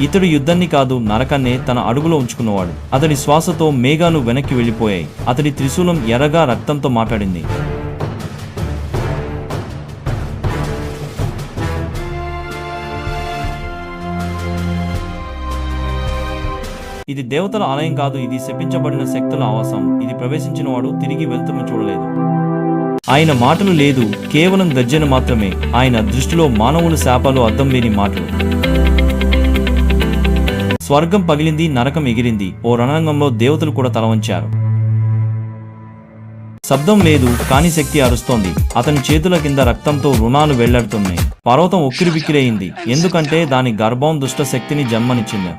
ఇతడు యుద్ధాన్ని కాదు నరకాన్నే తన అడుగులో ఉంచుకున్నవాడు. అతడి శ్వాసతో మేఘాలు వెనక్కి వెళ్ళిపోయాయి. అతడి త్రిశూలం ఎర్రగా రక్తంతో మాట్లాడింది. ఇది దేవతల ఆలయం కాదు ఇది శపించబడిన శక్తుల ఆవాసం. ఇది ప్రవేశించిన వాడు తిరిగి వెళ్తున్న చూడలేదు. ఆయన మాటలు లేదు కేవలం గర్జన మాత్రమే. ఆయన దృష్టిలో మానవుల శాపాలు అర్థం లేని మాటలు. స్వర్గం పగిలింది నరకం ఎగిరింది. ఓ రణరంగంలో దేవతలు కూడా తలవంచారు శబ్దం లేదు కాని శక్తి అరుస్తోంది. అతని చేతుల కింద రక్తంతో రుణాలు వెళ్ళాడుతున్నాయి పర్వతం ఉక్కిరిబిక్కిరైంది. ఎందుకంటే దాని గర్భం దుష్ట శక్తిని జన్మనిచ్చింది.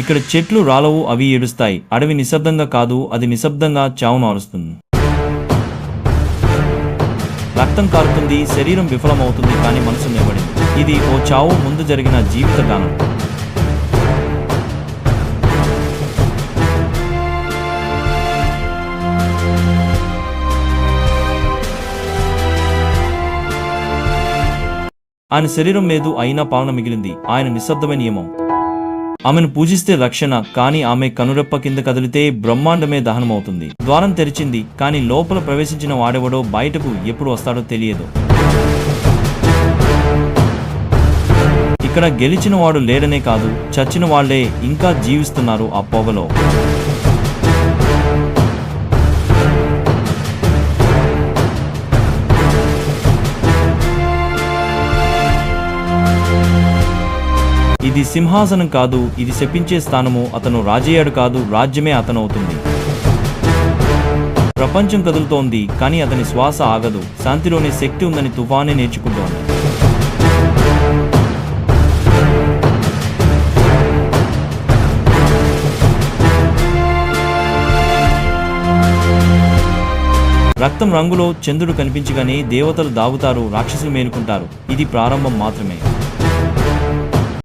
ఇక్కడ చెట్లు రాలవు అవి ఏడుస్తాయి. అడవి నిశ్శబ్దంగా కాదు అది నిశ్శబ్దంగా చావును అరుస్తుంది రక్తం కారుతుంది శరీరం విఫలమవుతుంది కానీ మనసు నిలబడింది. ఇది ఓ చావు ముందు జరిగిన జీవిత గానం. ఆయన శరీరం మీద అయినా పాలన మిగిలింది. ఆయన నిశ్శబ్దమైన నియమం. ఆమెను పూజిస్తే రక్షణ కానీ ఆమె కనురెప్ప కింద కదిలితే బ్రహ్మాండమే దహనమవుతుంది. ద్వారం తెరిచింది కానీ లోపల ప్రవేశించిన వాడెవడో బయటకు ఎప్పుడు వస్తాడో తెలియదు. ఇక్కడ గెలిచిన వాడు లేడనే కాదు చచ్చిన వాళ్ళే ఇంకా జీవిస్తున్నారు ఆ పొగలో. ఇది సింహాసనం కాదు ఇది శపించే స్థానము అతను రాజయ్యాడు కాదు రాజ్యమే అతనవుతుంది. ప్రపంచం కదులుతోంది కానీ అతని శ్వాస ఆగదు శాంతిలోనే శక్తి ఉందని తుఫానే నేర్చుకుంటోంది. రక్తం రంగులో చంద్రుడు కనిపించగానే దేవతలు దాగుతారు రాక్షసులు మేలుకుంటారు ఇది ప్రారంభం మాత్రమే.